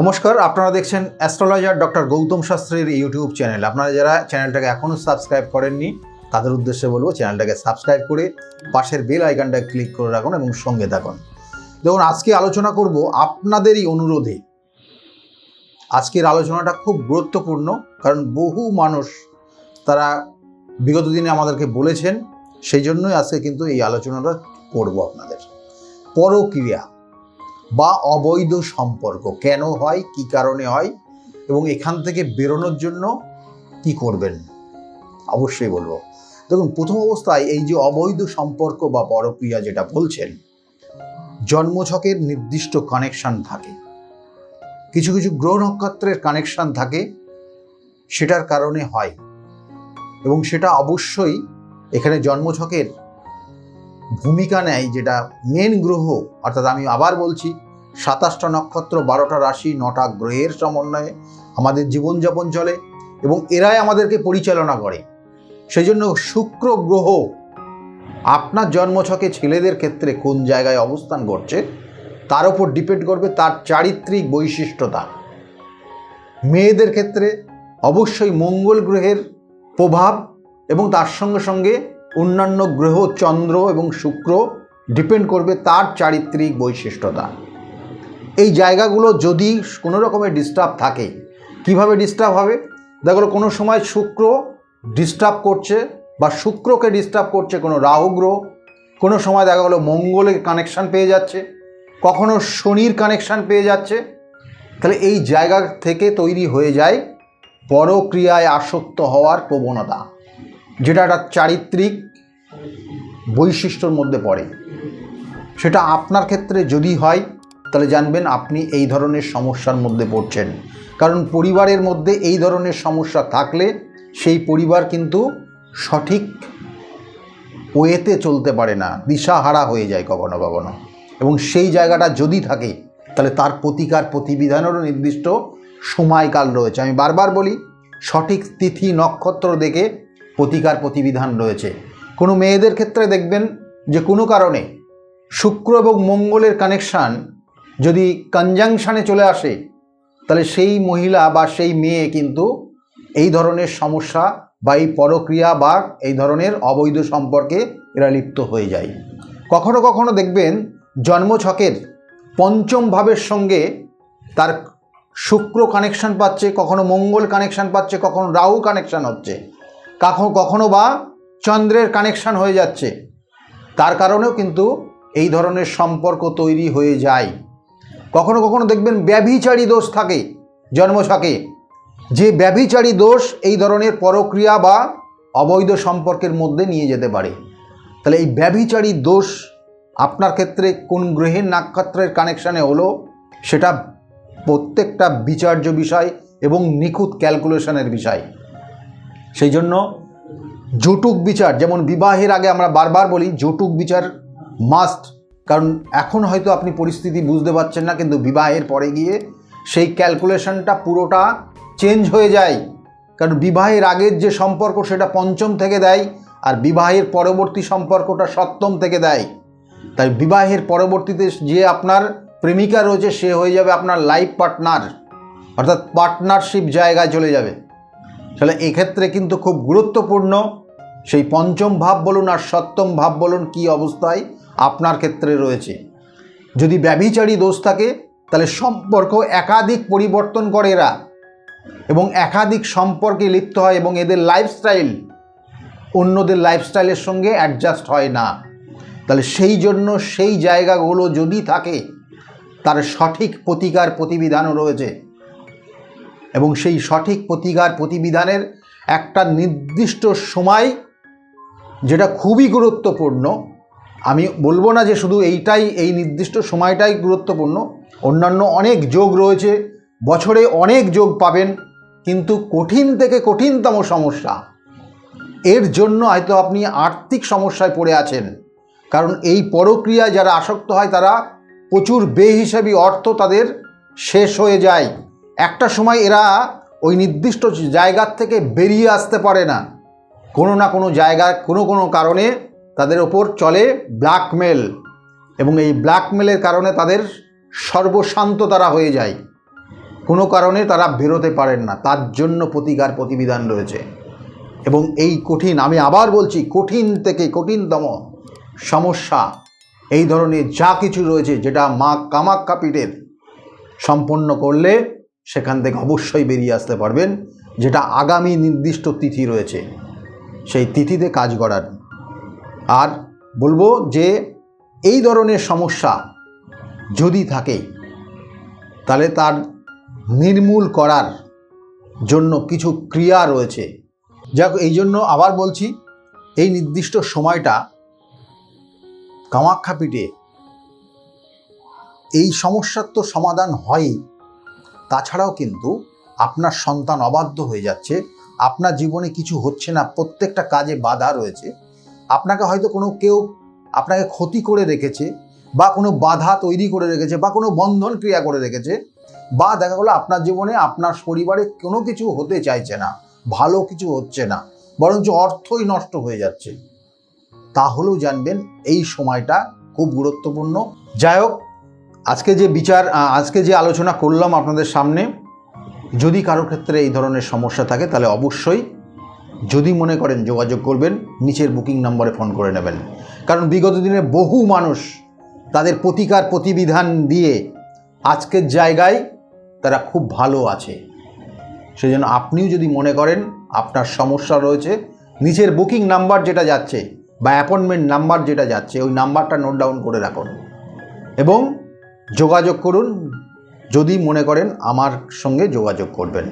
নমস্কার, আপনারা দেখছেন অ্যাস্ট্রোলজার ডক্টর গৌতম শাস্ত্রীর ইউটিউব চ্যানেল। আপনারা যারা চ্যানেলটাকে এখনও সাবস্ক্রাইব করেননি, তাদের উদ্দেশ্যে বলব চ্যানেলটাকে সাবস্ক্রাইব করে পাশের বেল আইকনটা ক্লিক করে রাখুন এবং সঙ্গে থাকুন। দেখুন, আজকে আলোচনা করব আপনাদেরই অনুরোধে। আজকের আলোচনাটা খুব গুরুত্বপূর্ণ, কারণ বহু মানুষ তারা বিগত দিনে আমাদেরকে বলেছেন, সেই জন্যই আজকে কিন্তু এই আলোচনাটা করব আপনাদের। পরক্রিয়া। বা অবৈধ সম্পর্ক কেন হয়, কি কারণে হয় এবং এখান থেকে বেরোনোর জন্য কি করবেন? অবশ্যই বলব। দেখুন, প্রথম অবস্থায় এই যে অবৈধ সম্পর্ক বা পরক্রিয়া যেটা বলছেন, জন্মছকের নির্দিষ্ট কানেকশন থাকে। কিছু কিছু গ্রহ নক্ষত্রের কানেকশন থাকে, সেটার কারণে হয়। এবং সেটা অবশ্যই এখানে জন্মছকের ভূমিকা নেয়, যেটা মেন গ্রহ, অর্থাৎ আমি আবার বলছি সাতাশটা নক্ষত্র, বারোটা রাশি, নটা গ্রহের সমন্বয়ে আমাদের জীবনযাপন চলে এবং এরাই আমাদেরকে পরিচালনা করে। সেই জন্য শুক্র গ্রহ আপনার জন্মছকে ছেলেদের ক্ষেত্রে কোন জায়গায় অবস্থান করছে, তার উপর ডিপেন্ড করবে তার চারিত্রিক বৈশিষ্ট্যতা। মেয়েদের ক্ষেত্রে অবশ্যই মঙ্গল গ্রহের প্রভাব এবং তার সঙ্গে সঙ্গে অন্যান্য গ্রহ চন্দ্র এবং শুক্র ডিপেন্ড করবে তার চারিত্রিক বৈশিষ্ট্যতা। এই জায়গাগুলো যদি কোনো রকমের ডিস্টার্ব থাকে, কীভাবে ডিস্টার্ব হবে? দেখা গেলো কোনো সময় শুক্র ডিস্টার্ব করছে বা শুক্রকে ডিস্টার্ব করছে কোনো রাহু গ্রহ, কোনো সময় দেখা গেলো মঙ্গলের কানেকশান পেয়ে যাচ্ছে, কখনো শনির কানেকশান পেয়ে যাচ্ছে, তাহলে এই জায়গা থেকে তৈরি হয়ে যায় পরক্রিয়ায় আসক্ত হওয়ার প্রবণতা, যেটা একটা চারিত্রিক বৈশিষ্ট্যর মধ্যে পড়ে। সেটা আপনার ক্ষেত্রে যদি হয় তাহলে জানবেন আপনি এই ধরনের সমস্যার মধ্যে পড়ছেন। কারণ পরিবারের মধ্যে এই ধরনের সমস্যা থাকলে সেই পরিবার কিন্তু সঠিক ওয়েতে চলতে পারে না, দিশাহারা হয়ে যায় কখনো কখনো। এবং সেই জায়গাটা যদি থাকে, তাহলে তার প্রতিকার প্রতিবিধানেরও নির্দিষ্ট সময়কাল রয়েছে। আমি বারবার বলি, সঠিক তিথি নক্ষত্র দেখে প্রতিকার প্রতিবিধান রয়েছে। কোনো মেয়েদের ক্ষেত্রে দেখবেন যে কোনো কারণে শুক্র এবং মঙ্গলের কানেকশান যদি কনজাংশানে চলে আসে, তাহলে সেই মহিলা বা সেই মেয়ে কিন্তু এই ধরনের সমস্যা বা এই পরক্রিয়া বা এই ধরনের অবৈধ সম্পর্কে এরা লিপ্ত হয়ে যায়। কখনো কখনো দেখবেন জন্মছকের পঞ্চম ভাবের সঙ্গে তার শুক্র কানেকশান পাচ্ছে, কখনো মঙ্গল কানেকশান পাচ্ছে, কখনো রাহু কানেকশান হচ্ছে। কখনো কখনো বা চন্দ্রের কানেকশান হয়ে যাচ্ছে। তার কারণেও কিন্তু এই ধরনের সম্পর্ক তৈরি হয়ে যায়। কখনো কখনো দেখবেন ব্যভিচারী দোষ থাকে জন্মছকে যে ব্যভিচারী দোষ এই ধরনের পরক্রিয়া বা অবৈধ সম্পর্কের মধ্যে নিয়ে যেতে পারে। তাহলে এই ব্যভিচারী দোষ আপনার ক্ষেত্রে কোন গ্রহের নক্ষত্রের কানেকশানে হলো, সেটা প্রত্যেকটা বিচার্য বিষয় এবং নিখুঁত ক্যালকুলেশনের বিষয়। সেই জন্য জটুক বিচার, যেমন বিবাহের আগে আমরা বারবার বলি জটুক বিচার মাস্ট কারণ এখন হয়তো আপনি পরিস্থিতি বুঝতে পারছেন না, কিন্তু বিবাহের পরে গিয়ে সেই ক্যালকুলেশনটা পুরোটা চেঞ্জ হয়ে যায়। কারণ বিবাহের আগের যে সম্পর্ক সেটা পঞ্চম থেকে দেয় আর বিবাহের পরবর্তী সম্পর্কটা সপ্তম থেকে দেয়। তাই বিবাহের পরবর্তীতে যে আপনার প্রেমিকা রয়েছে, সে হয়ে যাবে আপনার লাইফ পার্টনার অর্থাৎ পার্টনারশিপ জায়গায় চলে যাবে। তাহলে এক্ষেত্রে কিন্তু খুব গুরুত্বপূর্ণ সেই পঞ্চম ভাব বলুন আর সপ্তম ভাব বলুন কী অবস্থায়। আপনার ক্ষেত্রে রয়েছে। যদি ব্যভিচারী দোষ থাকে, তাহলে সম্পর্ক একাধিক পরিবর্তন করে এরা এবং একাধিক সম্পর্কে লিপ্ত হয় এবং এদের লাইফস্টাইল অন্যদের লাইফস্টাইলের সঙ্গে অ্যাডজাস্ট হয় না। তাহলে সেই জন্য সেই জায়গাগুলো যদি থাকে, তার সঠিক প্রতিকার প্রতিবিধানও রয়েছে। এবং সেই সঠিক প্রতিকার প্রতিবিধানের একটা নির্দিষ্ট সময়, যেটা খুবই গুরুত্বপূর্ণ আমি বলব না যে শুধু এইটাই, এই নির্দিষ্ট সময়টাই গুরুত্বপূর্ণ। অন্যান্য অনেক যোগ রয়েছে, বছরে অনেক যোগ পাবেন, কিন্তু কঠিন থেকে কঠিনতম সমস্যা, এর জন্য হয়তো আপনি আর্থিক সমস্যায় পড়ে আছেন। কারণ এই পরক্রিয়ায় যারা আসক্ত হয়, তারা প্রচুর বেহিসাবি অর্থ তাদের শেষ হয়ে যায়। একটা সময় এরা ওই নির্দিষ্ট জায়গার থেকে বেরিয়ে আসতে পারে না। কোনো না কোনো জায়গায় কোনো কোনো কারণে তাদের ওপর চলে ব্ল্যাকমেল এবং এই ব্ল্যাকমেলের কারণে তাদের সর্বশান্ত তারা হয়ে যায়। কোনো কারণে তারা বেরোতে পারেন না। তার জন্য প্রতিকার প্রতিবিধান রয়েছে। এবং এই কঠিন, আমি আবার বলছি, কঠিন থেকে কঠিনতম সমস্যা এই ধরনের যা কিছু রয়েছে, যেটা মা কামাক্কা পীঠের সম্পন্ন করলে সেখান থেকে অবশ্যই বেরিয়ে আসতে পারবেন, যেটা আগামী নির্দিষ্ট তিথি রয়েছে। সেই তিথিতে কাজ করার আর বলব যে এই ধরনের সমস্যা যদি থাকে, তাহলে তার নির্মূল করার জন্য কিছু ক্রিয়া রয়েছে। যাক, এই জন্য আবার বলছি, এই নির্দিষ্ট সময়টা কামাখ্যা পীঠে এই সমস্যার তো সমাধান হয়ই তাছাড়াও কিন্তু আপনার সন্তান অবাধ্য হয়ে যাচ্ছে, আপনার জীবনে কিছু হচ্ছে না, প্রত্যেকটা কাজে বাধা রয়েছে। আপনাকে হয়তো কোনো কেউ আপনাকে ক্ষতি করে রেখেছে বা কোনো বাধা তৈরি করে রেখেছে বা কোনো বন্ধন ক্রিয়া করে রেখেছে বা দেখা গেলো আপনার জীবনে আপনার পরিবারে কোনো কিছু হতে চাইছে না, ভালো কিছু হচ্ছে না, বরঞ্চ অর্থই নষ্ট হয়ে যাচ্ছে। তাহলেও জানবেন এই সময়টা খুব গুরুত্বপূর্ণ। যাই হোক, আজকে যে বিচার আজকে যে আলোচনা করলাম আপনাদের সামনে, যদি কারোর ক্ষেত্রে এই ধরনের সমস্যা থাকে তাহলে অবশ্যই যদি মনে করেন যোগাযোগ করবেন, নিচের বুকিং নম্বরে ফোন করে নেবেন। কারণ বিগত দিনে বহু মানুষ তাদের প্রতিকার প্রতিবিধান দিয়ে আজকের জায়গায় তারা খুব ভালো আছে। সেই জন্য আপনিও যদি মনে করেন আপনার সমস্যা রয়েছে, নিচের বুকিং নাম্বার যেটা যাচ্ছে বা অ্যাপয়েন্টমেন্ট নাম্বার যেটা যাচ্ছে, ওই নাম্বারটা নোট ডাউন করে রাখুন। এবং যোগাযোগ করুন, যদি মনে করেন আমার সঙ্গে যোগাযোগ করবেন।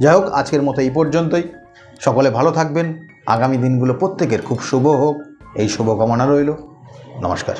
যাই হোক, আজকের মতো এই পর্যন্তই। সকলে ভালো থাকবেন। আগামী দিনগুলো প্রত্যেকের খুব শুভ হোক। এই শুভকামনা রইল। নমস্কার।